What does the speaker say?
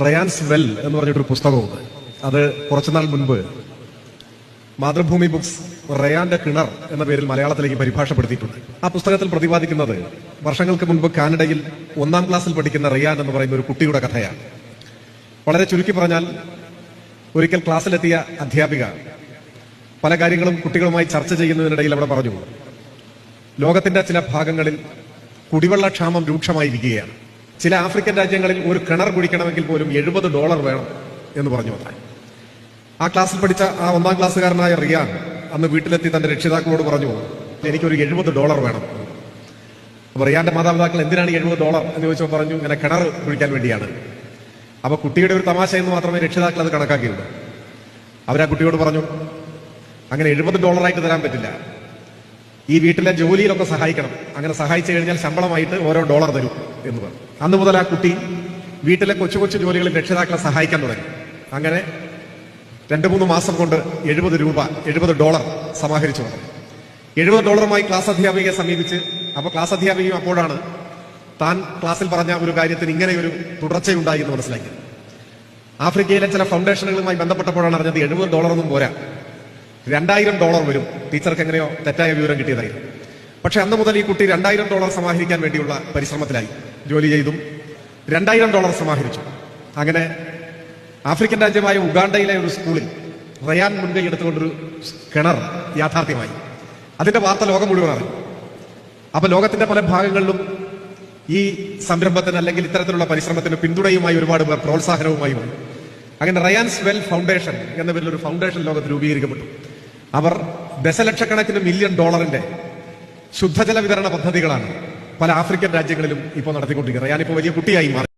Rayan's well എന്ന് പറഞ്ഞിട്ടൊരു പുസ്തകമുണ്ട്. അത് കുറച്ചുനാൾ മുൻപ് മാതൃഭൂമി ബുക്സ് റയാന്റെ കിണർ എന്ന പേരിൽ മലയാളത്തിലേക്ക് പരിഭാഷപ്പെടുത്തിയിട്ടുണ്ട്. ആ പുസ്തകത്തിൽ പ്രതിപാദിക്കുന്നത് വർഷങ്ങൾക്ക് മുൻപ് കാനഡയിൽ ഒന്നാം ക്ലാസ്സിൽ പഠിക്കുന്ന റയാൻ എന്ന് പറയുന്ന ഒരു കുട്ടിയുടെ കഥയാണ്. വളരെ ചുരുക്കി പറഞ്ഞാൽ ഒരിക്കൽ ക്ലാസ്സിലെത്തിയ അധ്യാപിക പല കാര്യങ്ങളും കുട്ടികളുമായി ചർച്ച ചെയ്യുന്നതിനിടയിൽ അവിടെ പറഞ്ഞു. ലോകത്തിന്റെ ചില ഭാഗങ്ങളിൽ കുടിവെള്ളക്ഷാമം രൂക്ഷമായിരിക്കുകയാണ്. ചില ആഫ്രിക്കൻ രാജ്യങ്ങളിൽ ഒരു കിണർ കുഴിക്കണമെങ്കിൽ പോലും എഴുപത് ഡോളർ വേണം എന്ന് പറഞ്ഞു വന്നാൽ ആ ക്ലാസ്സിൽ പഠിച്ച ആ ഒന്നാം ക്ലാസ്സുകാരനായ റിയാൻ അന്ന് വീട്ടിലെത്തി തന്റെ രക്ഷിതാക്കളോട് പറഞ്ഞു എനിക്കൊരു എഴുപത് ഡോളർ വേണം. അപ്പൊ റിയാന്റെ മാതാപിതാക്കൾ എന്തിനാണ് എഴുപത് ഡോളർ? എന്ന് ചോദിച്ചപ്പോൾ പറഞ്ഞു ഇങ്ങനെ കിണർ കുഴിക്കാൻ വേണ്ടിയാണ്. അപ്പൊ കുട്ടിയുടെ ഒരു തമാശ എന്ന് മാത്രമേ രക്ഷിതാക്കൾ അത് കണക്കാക്കിയുള്ളൂ. അവരാ കുട്ടിയോട് പറഞ്ഞു അങ്ങനെ എഴുപത് ഡോളറായിട്ട് തരാൻ പറ്റില്ല. ഈ വീട്ടിലെ ജോലിയിലൊക്കെ സഹായിക്കണം. അങ്ങനെ സഹായിച്ചു കഴിഞ്ഞാൽ ശമ്പളമായിട്ട് ഓരോ ഡോളർ തരും. എന്ന് പറഞ്ഞു. അന്ന് മുതൽ ആ കുട്ടി വീട്ടിലെ കൊച്ചു കൊച്ചു ജോലികളിൽ രക്ഷിതാക്കളെ സഹായിക്കാൻ തുടങ്ങി. അങ്ങനെ രണ്ട് മൂന്ന് മാസം കൊണ്ട് എഴുപത് രൂപ എഴുപത് ഡോളർ സമാഹരിച്ചു വന്നു. എഴുപത് ഡോളറുമായി ക്ലാസ് അധ്യാപികയെ സമീപിച്ച് അപ്പോൾ ക്ലാസ് അധ്യാപികയും അപ്പോഴാണ് താൻ ക്ലാസ്സിൽ പറഞ്ഞ ഒരു കാര്യത്തിന് ഇങ്ങനെ ഒരു തുടർച്ചയുണ്ടായി എന്ന് മനസ്സിലാക്കി ആഫ്രിക്കയിലെ ചില ഫൗണ്ടേഷനുകളുമായി ബന്ധപ്പെട്ടപ്പോഴാണ് അറിഞ്ഞത് എഴുപത് ഡോളറൊന്നും പോരാ. രണ്ടായിരം ഡോളർ വരും. ടീച്ചർക്ക് എങ്ങനെയോ തെറ്റായ വിവരം കിട്ടിയതായിരുന്നു. പക്ഷെ അന്ന് മുതൽ ഈ കുട്ടി രണ്ടായിരം ഡോളർ സമാഹരിക്കാൻ വേണ്ടിയുള്ള പരിശ്രമത്തിലായി. ജോലി ചെയ്തും രണ്ടായിരം ഡോളർ സമാഹരിച്ചു. അങ്ങനെ ആഫ്രിക്കൻ രാജ്യമായ ഉഗാണ്ടയിലെ ഒരു സ്കൂളിൽ റയാൻ മുൻകൈ എടുത്തുകൊണ്ടൊരു കിണർ യാഥാർത്ഥ്യമായി. അതിന്റെ വാർത്ത ലോകം മുഴുവൻ അറിഞ്ഞു. അപ്പൊ ലോകത്തിന്റെ പല ഭാഗങ്ങളിലും ഈ സംരംഭത്തിന് അല്ലെങ്കിൽ ഇത്തരത്തിലുള്ള പരിശ്രമത്തിന് പിന്തുണയുമായി ഒരുപാട് പേർ പ്രോത്സാഹനവുമായി വന്നു. അങ്ങനെ റയാൻസ് വെൽ ഫൗണ്ടേഷൻ എന്ന പേരിൽ ഒരു ഫൗണ്ടേഷൻ ലോകത്ത് രൂപീകരിക്കപ്പെട്ടു. അവർ ദശലക്ഷക്കണക്കിന് മില്യൺ ഡോളറിന്റെ ശുദ്ധജല വിതരണ പദ്ധതികളാണ് പല ആഫ്രിക്കൻ രാജ്യങ്ങളിലും ഇപ്പോൾ നടത്തിക്കൊണ്ടിരിക്കുന്നത്. ഞാനിപ്പോൾ വലിയ കുട്ടിയായി മാറി.